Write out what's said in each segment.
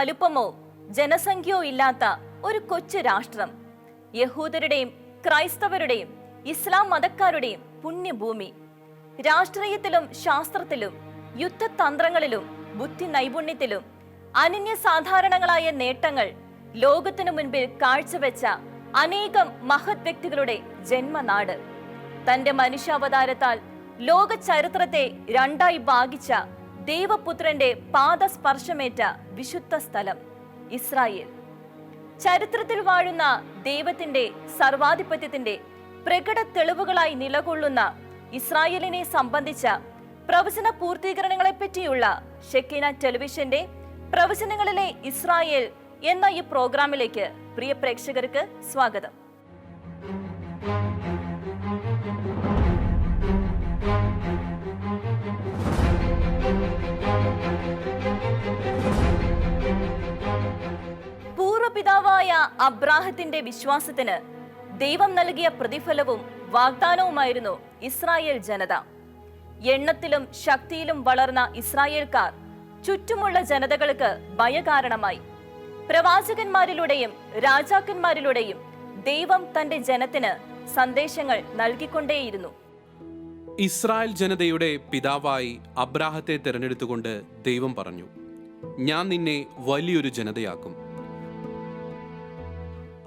വലുപ്പമോ ജനസംഖ്യയോ ഇല്ലാത്ത ഒരു കൊച്ചു രാഷ്ട്രം. യഹൂദരുടെയും ക്രൈസ്തവരുടെയും ഇസ്ലാം മതക്കാരുടെയും പുണ്യഭൂമി. രാഷ്ട്രീയത്തിലും ശാസ്ത്രത്തിലും യുദ്ധതന്ത്രങ്ങളിലും ബുദ്ധി നൈപുണ്യത്തിലും അനന്യ സാധാരണങ്ങളായ നേട്ടങ്ങൾ ലോകത്തിനു മുൻപിൽ കാഴ്ചവെച്ച അനേകം മഹത് വ്യക്തികളുടെ ജന്മനാട്. തന്റെ മനുഷ്യാവതാരത്താൽ ലോക ചരിത്രത്തെ രണ്ടായി ഭാഗിച്ച ദൈവപുത്രന്റെ പാദസ്പർശമേറ്റ വിശുദ്ധ സ്ഥലം ഇസ്രായേൽ. ചരിത്രത്തിൽ വാഴുന്ന ദൈവത്തിന്റെ സർവാധിപത്യത്തിന്റെ പ്രകട തെളിവുകളായി നിലകൊള്ളുന്ന ഇസ്രായേലിനെ സംബന്ധിച്ച പ്രവചന പൂർത്തീകരണങ്ങളെ പറ്റിയുള്ള ഷെക്കിന ടെലിവിഷന്റെ പ്രവചനങ്ങളിലെ ഇസ്രായേൽ എന്ന ഈ പ്രോഗ്രാമിലേക്ക് പ്രിയ പ്രേക്ഷകർക്ക് സ്വാഗതം. പൂർവപിതാവായ അബ്രാഹത്തിന്റെ വിശ്വാസത്തിന് ദൈവം നൽകിയ പ്രതിഫലവും വാഗ്ദാനവുമായിരുന്നു ഇസ്രായേൽ ജനത. എണ്ണത്തിലും ശക്തിയിലും വളർന്ന ഇസ്രായേൽക്കാർ ചുറ്റുമുള്ള ജനതകൾക്ക് ഭയകാരണമായി. പ്രവാചകന്മാരിലൂടെയും രാജാക്കന്മാരിലൂടെയും ദൈവം തന്റെ ജനത്തിന് സന്ദേശങ്ങൾ നൽകിക്കൊണ്ടേയിരുന്നു. ഇസ്രായേൽ ജനതയുടെ പിതാവായി അബ്രാഹത്തെ തിരഞ്ഞെടുത്തുകൊണ്ട് ദൈവം പറഞ്ഞു ഞാൻ നിന്നെ വലിയൊരു ജനതയാക്കും.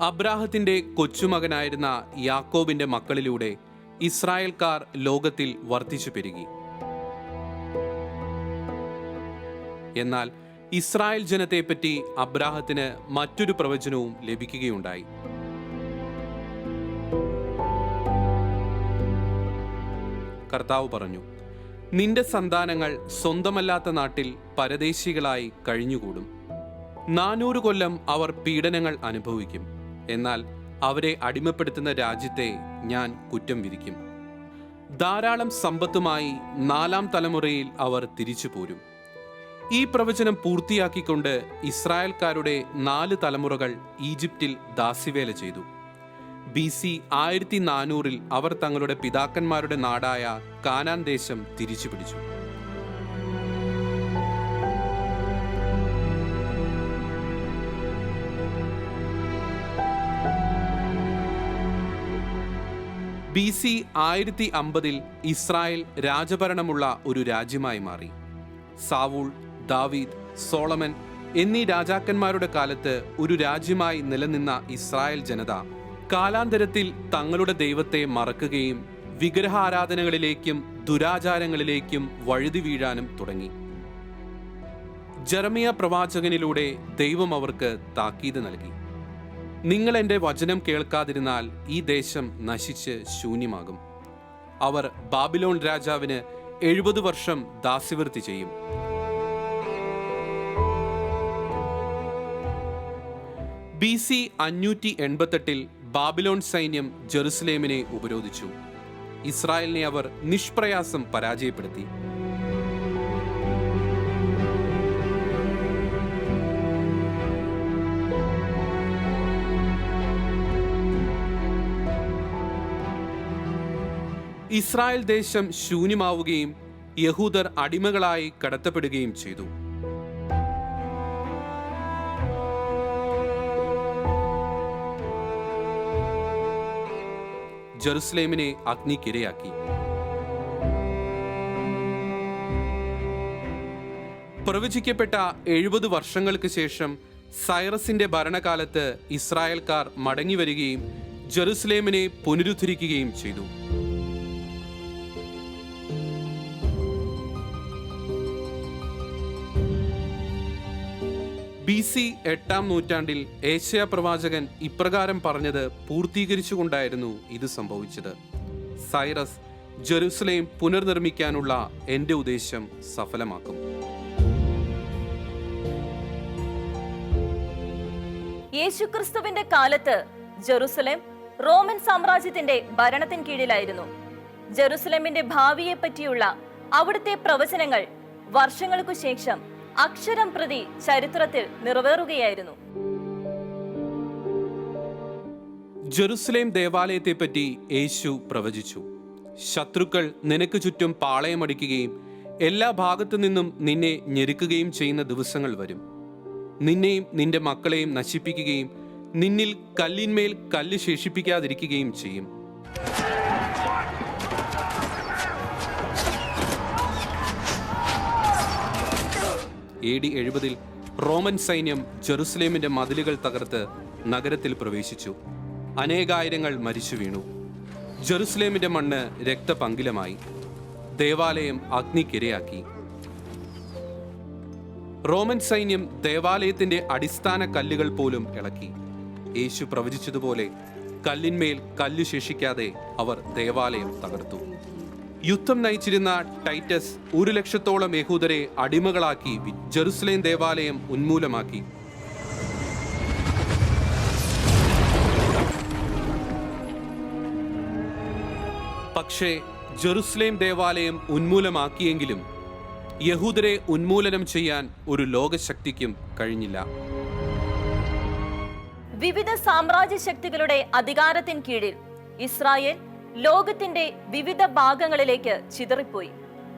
അബ്രാഹത്തിന്റെ കൊച്ചുമകനായിരുന്ന യാക്കോബിന്റെ മക്കളിലൂടെ ഇസ്രായേൽക്കാർ ലോകത്തിൽ വർദ്ധിച്ചു പെരുകി. എന്നാൽ ഇസ്രായേൽ ജനത്തെപ്പറ്റി അബ്രാഹത്തിന് മറ്റൊരു പ്രവചനവും ലഭിക്കുകയുണ്ടായി. കർത്താവ് പറഞ്ഞു നിന്റെ സന്താനങ്ങൾ സ്വന്തമല്ലാത്ത നാട്ടിൽ പരദേശികളായി കഴിഞ്ഞുകൂടും. നാനൂറ് കൊല്ലം അവർ പീഡനങ്ങൾ അനുഭവിക്കും. എന്നാൽ അവരെ അടിമപ്പെടുത്തുന്ന രാജ്യത്തെ ഞാൻ കുറ്റം വിധിക്കും. ധാരാളം സമ്പത്തുമായി നാലാം തലമുറയിൽ അവർ തിരിച്ചു പോരും. ഈ പ്രവചനം പൂർത്തിയാക്കിക്കൊണ്ട് ഇസ്രായേൽക്കാരുടെ നാല് തലമുറകൾ ഈജിപ്തിൽ ദാസിവേല ചെയ്തു. ബി സി ആയിരത്തി നാനൂറിൽ അവർ തങ്ങളുടെ പിതാക്കന്മാരുടെ നാടായ കാനാൻ ദേശം തിരിച്ചു പിടിച്ചു ബി സി ആയിരത്തി അമ്പതിൽ ഇസ്രായേൽ രാജഭരണമുള്ള ഒരു രാജ്യമായി മാറി. സാവൂൾ ദാവീദ് സോളമൻ എന്നീ രാജാക്കന്മാരുടെ കാലത്ത് ഒരു രാജ്യമായി നിലനിന്ന ഇസ്രായേൽ ജനത കാലാന്തരത്തിൽ തങ്ങളുടെ ദൈവത്തെ മറക്കുകയും വിഗ്രഹാരാധനകളിലേക്കും ദുരാചാരങ്ങളിലേക്കും വഴുതി വീഴാനും തുടങ്ങി. ജർമിയ പ്രവാചകനിലൂടെ ദൈവം അവർക്ക് താക്കീത് നൽകി. നിങ്ങൾ എന്റെ വചനം കേൾക്കാതിരുന്നാൽ ഈ ദേശം നശിച്ച് ശൂന്യമാകും. അവർ ബാബിലോൺ രാജാവിന് എഴുപത് വർഷം ദാസ്യവൃത്തി ചെയ്യും. ബി സി അഞ്ഞൂറ്റി എൺപത്തെട്ടിൽ ബാബിലോൺ സൈന്യം ജെറുസലേമിനെ ഉപരോധിച്ചു. ഇസ്രായേലിനെ അവർ നിഷ്പ്രയാസം പരാജയപ്പെടുത്തി. ഇസ്രായേൽ ദേശം ശൂന്യമാവുകയും യഹൂദർ അടിമകളായി കടത്തപ്പെടുകയും ചെയ്തു. ജെറുസലേമിനെ അഗ്നിക്കിരയാക്കി. പ്രവചിക്കപ്പെട്ട എഴുപത് വർഷങ്ങൾക്ക് ശേഷം സൈറസിന്റെ ഭരണകാലത്ത് ഇസ്രായേൽക്കാർ മടങ്ങിവരികയും ജെറുസലേമിനെ പുനരുദ്ധരിക്കുകയും ചെയ്തു. സി എട്ടാം നൂറ്റാണ്ടിൽ ഏഷ്യ പ്രവാചകൻ ഇപ്രകാരം പറഞ്ഞത് പൂർത്തീകരിച്ചുകൊണ്ടായിരുന്നു ഇത് സംഭവിച്ചത്. സൈറസ് ജെറുസലേം പുനർനിർമ്മിക്കാനുള്ള എന്റെ ഉദ്ദേശം സഫലമാക്കും. യേശുക്രിസ്തുവിന്റെ കാലത്ത് ജെറുസലേം റോമൻ സാമ്രാജ്യത്തിന്റെ ഭരണത്തിന് കീഴിലായിരുന്നു. ജെറുസലേമിന്റെ ഭാവിയെ പറ്റിയുള്ള അവിടുത്തെ പ്രവചനങ്ങൾ വർഷങ്ങൾക്കു ശേഷം അക്ഷരം പ്രതി ചരിത്രത്തിൽ നിറവേറുകയായിരുന്നു. ജെറുസലേം ദേവാലയത്തെപ്പറ്റി യേശു പ്രവചിച്ചു. ശത്രുക്കൾ നിനക്ക് ചുറ്റും പാളയമടിക്കുകയും എല്ലാ ഭാഗത്തു നിന്നും നിന്നെ ഞെരുക്കുകയും ചെയ്യുന്ന ദിവസങ്ങൾ വരും. നിന്നെയും നിന്റെ മക്കളെയും നശിപ്പിക്കുകയും നിന്നിൽ കല്ലിന്മേൽ കല്ല് ശേഷിപ്പിക്കാതിരിക്കുകയും ചെയ്യും. എ ഡി എഴുപതിൽ റോമൻ സൈന്യം ജെറുസലേമിന്റെ മതിലുകൾ തകർത്ത് നഗരത്തിൽ പ്രവേശിച്ചു. അനേകായിരങ്ങൾ മരിച്ചു വീണു. ജെറുസലേമിന്റെ മണ്ണ് രക്തപങ്കിലമായി. ദേവാലയം അഗ്നിക്കിരയാക്കി. റോമൻ സൈന്യം ദേവാലയത്തിന്റെ അടിസ്ഥാന കല്ലുകൾ പോലും ഇളക്കി. യേശു പ്രവചിച്ചതുപോലെ കല്ലിന്മേൽ കല്ലു ശേഷിക്കാതെ അവർ ദേവാലയം തകർത്തു. യുദ്ധം നയിച്ചിരുന്ന ടൈറ്റസ് ഒരു ലക്ഷത്തോളം യഹൂദരെ അടിമകളാക്കി ജെറുസലേം ദേവാലയം ഉന്മൂലമാക്കി. പക്ഷേ ജെറുസലേം ദേവാലയം ഉന്മൂലമാക്കിയെങ്കിലും യഹൂദരെ ഉന്മൂലനം ചെയ്യാൻ ഒരു ലോകശക്തിക്കും കഴിഞ്ഞില്ല. വിവിധ സാമ്രാജ്യ ശക്തികളുടെ അധികാരത്തിൻ കീഴിൽ ഇസ്രായേൽ ലോകത്തിന്റെ വിവിധ ഭാഗങ്ങളിലേക്ക് ചിതറിപ്പോയി.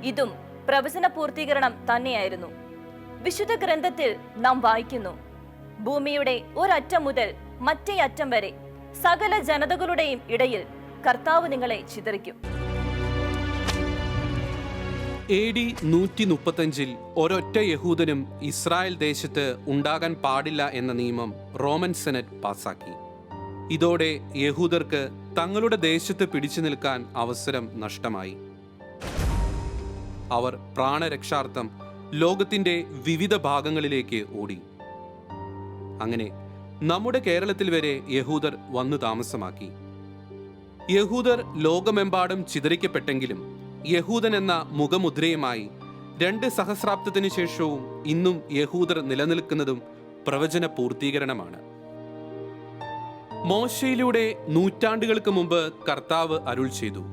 ഇതും പ്രവചന പൂർത്തീകരണം തന്നെയായിരുന്നു. വിശുദ്ധ ഗ്രന്ഥത്തിൽ നാം വായിക്കുന്നു ഭൂമിയുടെ ഒരറ്റം മുതൽ മറ്റേ അറ്റം വരെ സകല ജനതകളുടെയും ഇടയിൽ കർത്താവ് നിങ്ങളെ ചിതറിക്കും. എ ഡി നൂറ്റി മുപ്പത്തഞ്ചിൽ ഒരൊറ്റ യഹൂദനും ഇസ്രായേൽ ദേശത്ത് ഉണ്ടാകാൻ പാടില്ല എന്ന നിയമം റോമൻ സെനറ്റ് പാസാക്കി. ഇതോടെ യഹൂദർക്ക് തങ്ങളുടെ ദേശത്ത് പിടിച്ചു നിൽക്കാൻ അവസരം നഷ്ടമായി. അവർ പ്രാണരക്ഷാർത്ഥം ലോകത്തിന്റെ വിവിധ ഭാഗങ്ങളിലേക്ക് ഓടി. അങ്ങനെ നമ്മുടെ കേരളത്തിൽ വരെ യഹൂദർ വന്നു താമസമാക്കി. യഹൂദർ ലോകമെമ്പാടും ചിതറിക്കപ്പെട്ടെങ്കിലും യഹൂദൻ എന്ന മുഖമുദ്രയുമായി രണ്ട് സഹസ്രാബ്ദത്തിനു ശേഷവും ഇന്നും യഹൂദർ നിലനിൽക്കുന്നതും പ്രവചന പൂർത്തീകരണമാണ് മോശയിലൂടെ നൂറ്റാണ്ടുകൾക്ക് മുമ്പ് കർത്താവ് അരുൾ ചെയ്തു.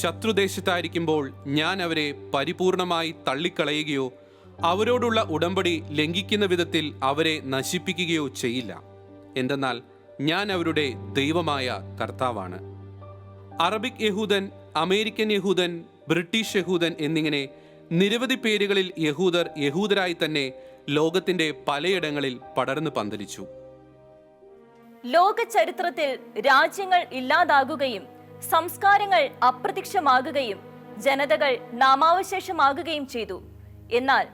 ശത്രുദേശത്തായിരിക്കുമ്പോൾ ഞാൻ അവരെ പരിപൂർണമായി തള്ളിക്കളയുകയോ അവരോടുള്ള ഉടമ്പടി ലംഘിക്കുന്ന വിധത്തിൽ അവരെ നശിപ്പിക്കുകയോ ചെയ്യില്ല. എന്തെന്നാൽ ഞാൻ അവരുടെ ദൈവമായ കർത്താവാണ്. അറബിക് യഹൂദൻ അമേരിക്കൻ യഹൂദൻ ബ്രിട്ടീഷ് യഹൂദൻ എന്നിങ്ങനെ നിരവധി പേരുകളിൽ യഹൂദർ യഹൂദരായി തന്നെ ലോകത്തിന്റെ പലയിടങ്ങളിൽ പടർന്നു പന്തലിച്ചു. ലോക ചരിത്രത്തിൽ രാജ്യങ്ങൾ ഇല്ലാതാകുകയും സംസ്കാരങ്ങൾ അപ്രത്യക്ഷമാകുകയും ജനതകൾ നാമാവശേഷമാകുകയും ചെയ്തു. എന്നാൽ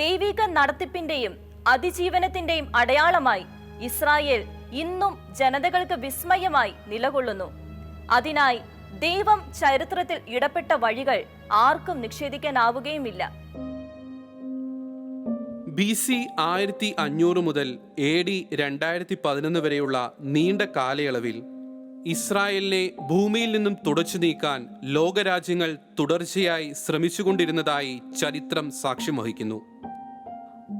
ദൈവിക നടത്തിപ്പിന്റെയും അതിജീവനത്തിന്റെയും അടയാളമായി ഇസ്രായേൽ ഇന്നും ജനതകൾക്ക് വിസ്മയമായി നിലകൊള്ളുന്നു. അതിനായി ദൈവം ചരിത്രത്തിൽ ഇടപെട്ട വഴികൾ ആർക്കും നിഷേധിക്കാനാവുകയുമില്ല. ബി സി ആയിരത്തി അഞ്ഞൂറ് മുതൽ എ ഡി രണ്ടായിരത്തി പതിനൊന്ന് വരെയുള്ള നീണ്ട കാലയളവിൽ ഇസ്രായേലിനെ ഭൂമിയിൽ നിന്നും തുടച്ചു നീക്കാൻ ലോകരാജ്യങ്ങൾ തുടർച്ചയായി ശ്രമിച്ചുകൊണ്ടിരുന്നതായി ചരിത്രം സാക്ഷ്യം വഹിക്കുന്നു.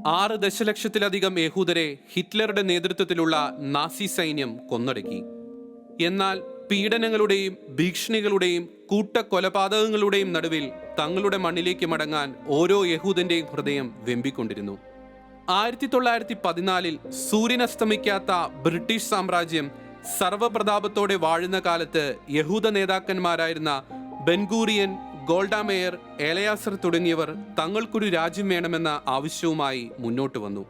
ആറ് ദശലക്ഷത്തിലധികം യഹൂദരെ ഹിറ്റ്ലറുടെ നേതൃത്വത്തിലുള്ള നാസി സൈന്യം കൊന്നടക്കി. എന്നാൽ പീഡനങ്ങളുടെയും ഭീഷണികളുടെയും കൂട്ടക്കൊലപാതകങ്ങളുടെയും നടുവിൽ തങ്ങളുടെ മണ്ണിലേക്ക് മടങ്ങാൻ ഓരോ യഹൂദന്റെയും ഹൃദയം വെമ്പിക്കൊണ്ടിരുന്നു. ആയിരത്തി തൊള്ളായിരത്തി പതിനാലിൽ സൂര്യനസ്തമിക്കാത്ത ബ്രിട്ടീഷ് സാമ്രാജ്യം സർവപ്രതാപത്തോടെ വാഴുന്ന കാലത്ത് യഹൂദ നേതാക്കന്മാരായിരുന്ന ബെൻഗൂറിയൻ ഗോൾഡാമേയർ എലയാസർ തുടങ്ങിയവർ തങ്ങൾക്കൊരു രാജ്യം വേണമെന്ന ആവശ്യവുമായി മുന്നോട്ട് വന്നു.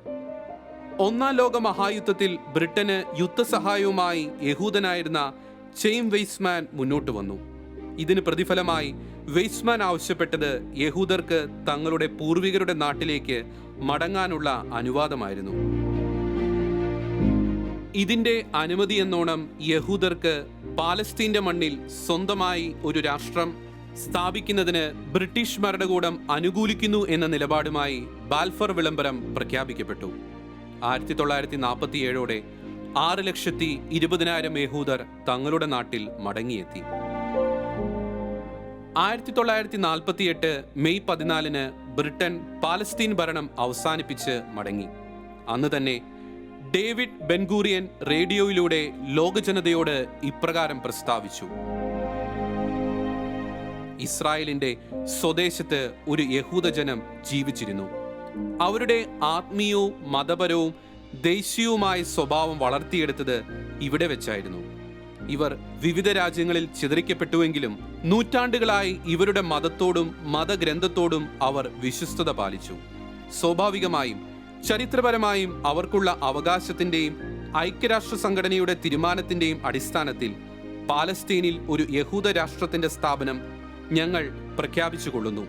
ഒന്നാം ലോക മഹായുദ്ധത്തിൽ ബ്രിട്ടന് യുദ്ധസഹായവുമായി യഹൂദനായിരുന്ന ചെയിം വെയ്സ്മാൻ മുന്നോട്ട് വന്നു. ഇതിന് പ്രതിഫലമായി വെയ്സ്മാൻ ആവശ്യപ്പെട്ടത് യഹൂദർക്ക് തങ്ങളുടെ പൂർവികരുടെ നാട്ടിലേക്ക് മടങ്ങാനുള്ള അനുവാദമായിരുന്നു. ഇതിന്റെ അനുമതി എന്നോണം യഹൂദർക്ക് പാലസ്തീന്റെ മണ്ണിൽ സ്വന്തമായി ഒരു രാഷ്ട്രം സ്ഥാപിക്കുന്നതിന് ബ്രിട്ടീഷ് ഭരണകൂടം അനുകൂലിക്കുന്നു എന്ന നിലപാടുമായി ബാൽഫർ വിളംബരം പ്രഖ്യാപിക്കപ്പെട്ടു. ആയിരത്തി തൊള്ളായിരത്തി നാൽപ്പത്തി ഏഴോടെ ആറ് ലക്ഷത്തി ഇരുപതിനായിരം യഹൂദർ തങ്ങളുടെ നാട്ടിൽ മടങ്ങിയെത്തി. ആയിരത്തി തൊള്ളായിരത്തി നാൽപ്പത്തിയെട്ട് മെയ് പതിനാലിന് ബ്രിട്ടൻ പാലസ്തീൻ ഭരണം അവസാനിപ്പിച്ച് മടങ്ങി. അന്ന് തന്നെ ഡേവിഡ് ബെൻഗൂറിയൻ റേഡിയോയിലൂടെ ലോകജനതയോട് ഇപ്രകാരം പ്രസ്താവിച്ചു. ഇസ്രായേലിന്റെ സ്വദേശത്ത് ഒരു യഹൂദജനം ജീവിച്ചിരുന്നു. അവരുടെ ആത്മീയവും മതപരവും ദേശീയവുമായ സ്വഭാവം വളർത്തിയെടുത്തത് ഇവിടെ വെച്ചായിരുന്നു. ഇവർ വിവിധ രാജ്യങ്ങളിൽ ചിതറിക്കപ്പെട്ടുവെങ്കിലും നൂറ്റാണ്ടുകളായി ഇവരുടെ മതത്തോടും മതഗ്രന്ഥത്തോടും അവർ വിശ്വസ്തത പാലിച്ചു. സ്വാഭാവികമായും ചരിത്രപരമായും അവർക്കുള്ള അവകാശത്തിന്റെയും ഐക്യരാഷ്ട്ര സംഘടനയുടെ തീരുമാനത്തിന്റെയും അടിസ്ഥാനത്തിൽ പാലസ്തീനിൽ ഒരു യഹൂദ രാഷ്ട്രത്തിന്റെ സ്ഥാപനം ഞങ്ങൾ പ്രഖ്യാപിച്ചു കൊള്ളുന്നു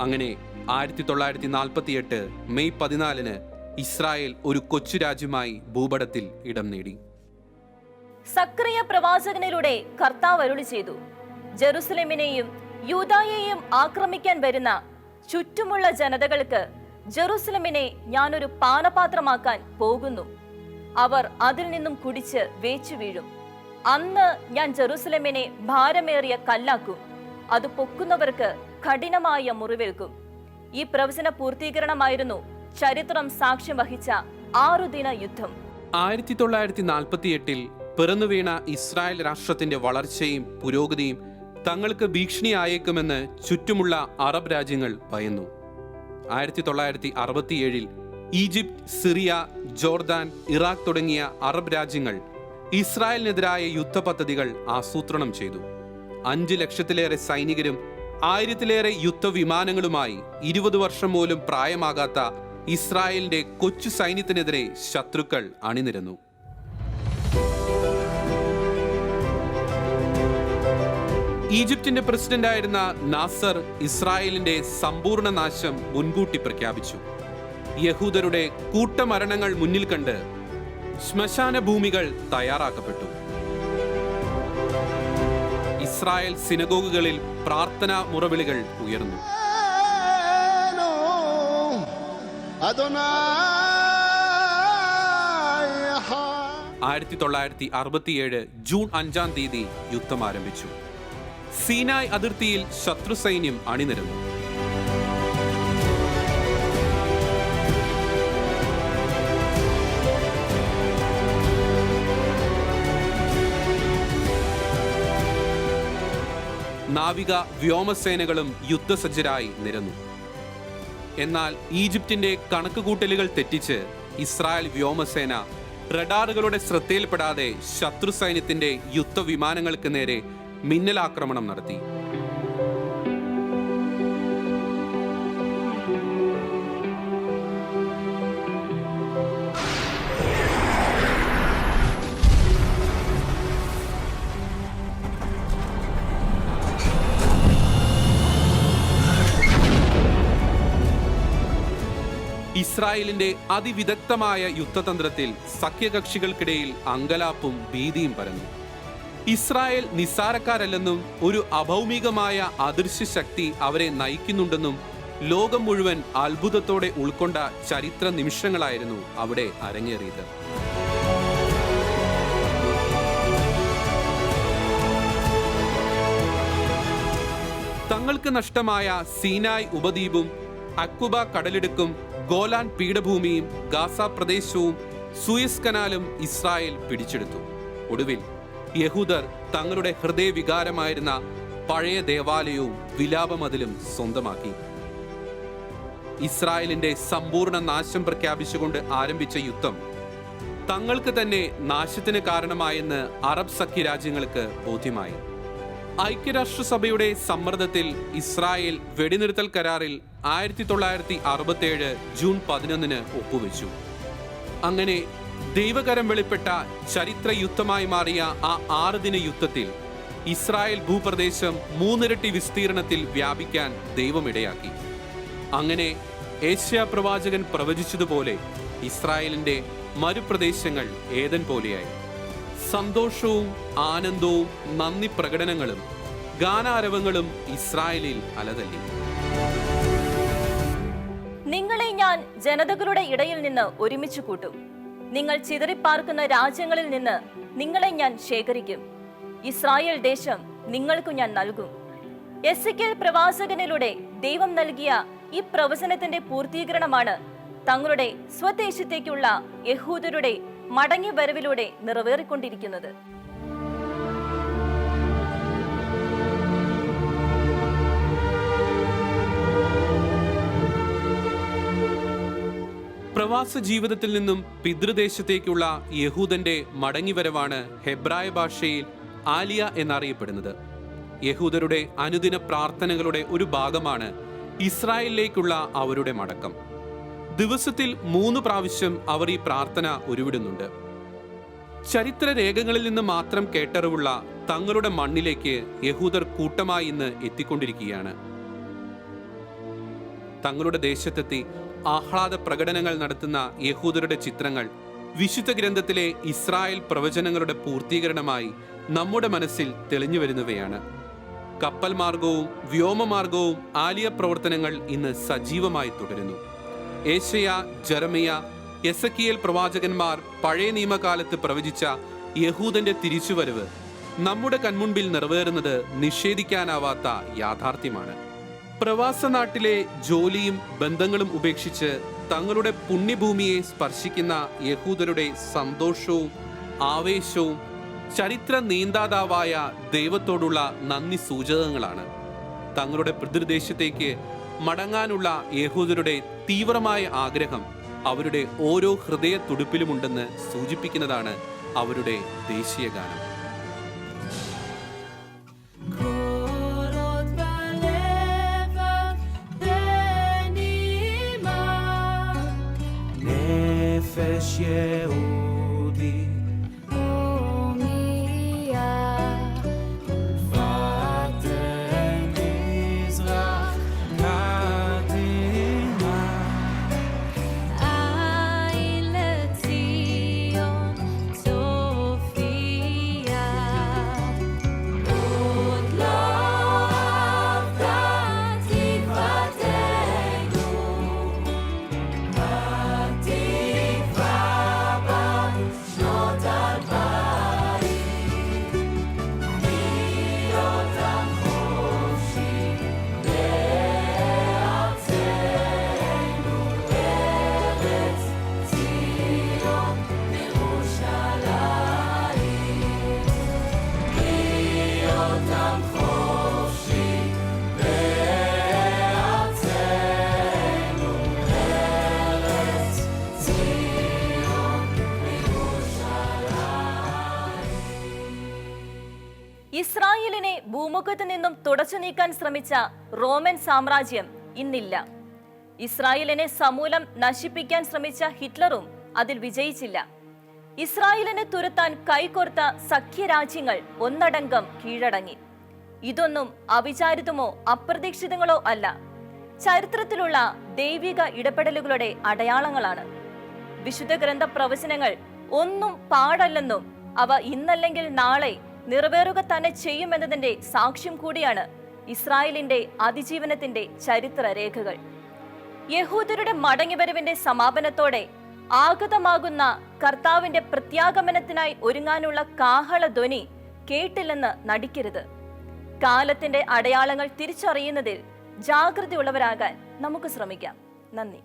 അങ്ങനെ ആയിരത്തി തൊള്ളായിരത്തി നാൽപ്പത്തി എട്ട് മെയ് പതിനാലിന് ഇസ്രായേൽ ഒരു കൊച്ചു രാജ്യമായി ഭൂപടത്തിൽ ഇടം നേടി. സക്രിയ പ്രവാചകനിലൂടെ കർത്താവ് അരുളി ചെയ്തു. ജെറുസലേമിനെയും യൂതായെയും ആക്രമിക്കാൻ വരുന്ന ചുറ്റുമുള്ള ജനതകൾക്ക് ജെറുസലമിനെ ഞാനൊരു പാനപാത്രമാക്കാൻ പോകുന്നു. അവർ അതിൽ നിന്നും കുടിച്ച് വേച്ചു വീഴും. അന്ന് ഞാൻ ജെറുസലമിനെ ഭാരമേറിയ കല്ലാക്കും. അത് പൊക്കുന്നവർക്ക് കഠിനമായ മുറിവേൽക്കും. ഈ പ്രവചന പൂർത്തീകരണമായിരുന്നു ചരിത്രം സാക്ഷ്യം വഹിച്ച ആറുദിന യുദ്ധം. ആയിരത്തി തൊള്ളായിരത്തി നാൽപ്പത്തി എട്ടിൽ പിറന്നുവീണ ഇസ്രായേൽ രാഷ്ട്രത്തിന്റെ വളർച്ചയും പുരോഗതിയും തങ്ങൾക്ക് ഭീഷണിയായേക്കുമെന്ന് ചുറ്റുമുള്ള അറബ് രാജ്യങ്ങൾ ഭയന്നു. ആയിരത്തി തൊള്ളായിരത്തി അറുപത്തിയേഴിൽ ഈജിപ്ത് സിറിയ ജോർദാൻ ഇറാഖ് തുടങ്ങിയ അറബ് രാജ്യങ്ങൾ ഇസ്രായേലിനെതിരായ യുദ്ധ പദ്ധതികൾ ആസൂത്രണം ചെയ്തു. അഞ്ച് ലക്ഷത്തിലേറെ സൈനികരും ആയിരത്തിലേറെ യുദ്ധവിമാനങ്ങളുമായി ഇരുപത് വർഷം പോലും പ്രായമാകാത്ത ഇസ്രായേലിന്റെ കൊച്ചു സൈന്യത്തിനെതിരെ ശത്രുക്കൾ അണിനിരന്നു. ഈജിപ്തിന്റെ പ്രസിഡന്റായിരുന്ന നാസർ ഇസ്രായേലിന്റെ സമ്പൂർണ നാശം മുൻകൂട്ടി പ്രഖ്യാപിച്ചു. യഹൂദരുടെ കൂട്ടമരണങ്ങൾ മുന്നിൽ കണ്ട് ശ്മശാന ഭൂമികൾ തയ്യാറാക്കപ്പെട്ടു. ഇസ്രായേൽ സിനഗോഗുകളിൽ പ്രാർത്ഥനാ മുറവിളികൾ ഉയർന്നു. ആയിരത്തി തൊള്ളായിരത്തി അറുപത്തിയേഴ് ജൂൺ അഞ്ചാം തീയതി യുദ്ധം ആരംഭിച്ചു. സീനായ് അതിർത്തിയിൽ ശത്രു സൈന്യം അണിനിരന്നു. നാവിക വ്യോമസേനകളും യുദ്ധസജ്ജരായി നിരന്നു. എന്നാൽ ഈജിപ്തിന്റെ കണക്കുകൂട്ടലുകൾ തെറ്റിച്ച് ഇസ്രായേൽ വ്യോമസേന റഡാറുകളുടെ ശ്രദ്ധയിൽപ്പെടാതെ ശത്രു സൈന്യത്തിന്റെ യുദ്ധവിമാനങ്ങൾക്ക് നേരെ മിന്നലാക്രമണം നടത്തി. ഇസ്രായേലിന്റെ അതിവിദഗ്ധമായ യുദ്ധതന്ത്രത്തിൽ സഖ്യകക്ഷികൾക്കിടയിൽ അങ്കലാപ്പും ഭീതിയും പരന്നു. ഇസ്രായേൽ നിസ്സാരക്കാരല്ലെന്നും ഒരു അഭൗമികമായ അദൃശ്യ ശക്തി അവരെ നയിക്കുന്നുണ്ടെന്നും ലോകം മുഴുവൻ അത്ഭുതത്തോടെ ഉൾക്കൊണ്ട ചരിത്ര നിമിഷങ്ങളായിരുന്നു അവിടെ അരങ്ങേറിയത്. തങ്ങൾക്ക് നഷ്ടമായ സീനായ് ഉപദ്വീപും അക്കുബ കടലിടുക്കും ഗോലാൻ പീഠഭൂമിയും ഗാസ പ്രദേശവും സൂയസ് കനാലും ഇസ്രായേൽ പിടിച്ചെടുത്തു. ഒടുവിൽ യഹൂദർ തങ്ങളുടെ ഹൃദയവികാരമായിരുന്ന പഴയ ദേവാലയവും വിലാപമതിലും സ്വന്തമാക്കി. ഇസ്രായേലിന്റെ സമ്പൂർണ നാശം പ്രഖ്യാപിച്ചുകൊണ്ട് ആരംഭിച്ച യുദ്ധം തങ്ങൾക്ക് തന്നെ നാശത്തിന് കാരണമായെന്ന് അറബ് സഖ്യ രാജ്യങ്ങൾക്ക് ബോധ്യമായി. ഐക്യരാഷ്ട്രസഭയുടെ സമ്മർദ്ദത്തിൽ ഇസ്രായേൽ വെടിനിർത്തൽ കരാറിൽ ആയിരത്തി തൊള്ളായിരത്തി അറുപത്തിയേഴ് ജൂൺ പതിനൊന്നിന് ഒപ്പുവെച്ചു. അങ്ങനെ ദൈവകരം വെളിപ്പെട്ട ചരിത്ര യുദ്ധമായി മാറിയ ആ ആറ് ദിന യുദ്ധത്തിൽ ഇസ്രായേൽ ഭൂപ്രദേശം മൂന്നിരട്ടി വിസ്തീർണത്തിൽ വ്യാപിക്കാൻ ദൈവമിടയാക്കി. അങ്ങനെ ഏഷ്യ പ്രവാചകൻ പ്രവചിച്ചതുപോലെ ഇസ്രായേലിന്റെ മരുപ്രദേശങ്ങൾ ഏതൻ പോലെയായി. സന്തോഷവും ആനന്ദവും നന്ദി പ്രകടനങ്ങളും ഗാനാരവങ്ങളും ഇസ്രായേലിൽ അലതല്ലി. നിങ്ങളെ ഞാൻ ജനതകളുടെ ഇടയിൽ നിന്ന് ഒരുമിച്ച് കൂട്ടും. നിങ്ങൾ ചിതറിപ്പാർക്കുന്ന രാജ്യങ്ങളിൽ നിന്ന് നിങ്ങളെ ഞാൻ ശേഖരിക്കും. ഇസ്രായേൽ ദേശം നിങ്ങൾക്കു ഞാൻ നൽകും. എസിക്കൽ പ്രവാചകനിലൂടെ ദൈവം നൽകിയ ഈ പ്രവചനത്തിന്റെ പൂർത്തീകരണമാണ് തങ്ങളുടെ സ്വദേശത്തേക്കുള്ള യഹൂദരുടെ മടങ്ങി വരവിലൂടെ നിറവേറിക്കൊണ്ടിരിക്കുന്നത്. പ്രവാസ ജീവിതത്തിൽ നിന്നും പിതൃദേശത്തേക്കുള്ള യഹൂദന്റെ മടങ്ങിവരവാണ് ഹെബ്രായ ഭാഷയിൽ ആലിയ എന്നറിയപ്പെടുന്നത്. യഹൂദരുടെ അനുദിന പ്രാർത്ഥനകളുടെ ഒരു ഭാഗമാണ് ഇസ്രായേലിലേക്കുള്ള അവരുടെ മടക്കം. ദിവസത്തിൽ മൂന്ന് പ്രാവശ്യം അവർ ഈ പ്രാർത്ഥന ഉരുവിടുന്നുണ്ട്. ചരിത്ര രേഖകളിൽ നിന്ന് മാത്രം കേട്ടറിവുള്ള തങ്ങളുടെ മണ്ണിലേക്ക് യഹൂദർ കൂട്ടമായി ഇന്ന് എത്തിക്കൊണ്ടിരിക്കുകയാണ്. തങ്ങളുടെ ദേശത്തെത്തി ആഹ്ലാദ പ്രകടനങ്ങൾ നടത്തുന്ന യഹൂദരുടെ ചിത്രങ്ങൾ വിശുദ്ധ ഗ്രന്ഥത്തിലെ ഇസ്രായേൽ പ്രവചനങ്ങളുടെ പൂർത്തീകരണമായി നമ്മുടെ മനസ്സിൽ തെളിഞ്ഞു വരുന്നവയാണ്. കപ്പൽ മാർഗവും വ്യോമമാർഗവും ആലിയ പ്രവർത്തനങ്ങൾ ഇന്ന് സജീവമായി തുടരുന്നു. ഏഷ്യ ജെറമിയ എസക്കിയൽ പ്രവാചകന്മാർ പഴയ നിയമകാലത്ത് പ്രവചിച്ച യഹൂദന്റെ തിരിച്ചുവരവ് നമ്മുടെ കൺമുൻപിൽ നിറവേറുന്നത് നിഷേധിക്കാനാവാത്ത യാഥാർത്ഥ്യമാണ്. പ്രവാസ നാട്ടിലെ ജോലിയും ബന്ധങ്ങളും ഉപേക്ഷിച്ച് തങ്ങളുടെ പുണ്യഭൂമിയെ സ്പർശിക്കുന്ന യഹൂദരുടെ സന്തോഷവും ആവേശവും ചരിത്ര നീന്താതാവായ ദൈവത്തോടുള്ള നന്ദി സൂചകങ്ങളാണ്. തങ്ങളുടെ പിതൃദേശത്തേക്ക് മടങ്ങാനുള്ള യഹൂദരുടെ തീവ്രമായ ആഗ്രഹം അവരുടെ ഓരോ ഹൃദയ തുടിപ്പിലുമുണ്ടെന്ന് സൂചിപ്പിക്കുന്നതാണ് അവരുടെ ദേശീയ ഗാനം się ഭൂമുഖത്ത് നിന്നും തുടച്ചു നീക്കാൻ ശ്രമിച്ച റോമൻ സാമ്രാജ്യം ഇന്നില്ല. ഇസ്രായേലിനെ സമൂലം നശിപ്പിക്കാൻ ശ്രമിച്ച ഹിറ്റ്ലറും അതിൽ വിജയിച്ചില്ല. ഇസ്രായേലിനെ തുരത്താൻ കൈകോർത്ത സഖ്യരാജ്യങ്ങൾ ഒന്നടങ്കം കീഴടങ്ങി. ഇതൊന്നും അവിചാരിതമോ അപ്രതീക്ഷിതങ്ങളോ അല്ല. ചരിത്രത്തിലുള്ള ദൈവിക ഇടപെടലുകളുടെ അടയാളങ്ങളാണ്. വിശുദ്ധ ഗ്രന്ഥ പ്രവചനങ്ങൾ ഒന്നും പാടല്ലെന്നും അവ ഇന്നല്ലെങ്കിൽ നാളെ നിറവേറുക തന്നെ ചെയ്യുമെന്നതിന്റെ സാക്ഷ്യം കൂടിയാണ് ഇസ്രായേലിന്റെ അതിജീവനത്തിന്റെ ചരിത്ര രേഖകൾ. യഹൂദരുടെ മടങ്ങിവരവിന്റെ സമാപനത്തോടെ ആഗതമാകുന്ന കർത്താവിന്റെ പ്രത്യാഗമനത്തിനായി ഒരുങ്ങാനുള്ള കാഹള ധ്വനി കേട്ടില്ലെന്ന് നടിക്കരുത്. കാലത്തിന്റെ അടയാളങ്ങൾ തിരിച്ചറിയുന്നതിൽ ജാഗ്രതയുള്ളവരാകാൻ നമുക്ക് ശ്രമിക്കാം. നന്ദി.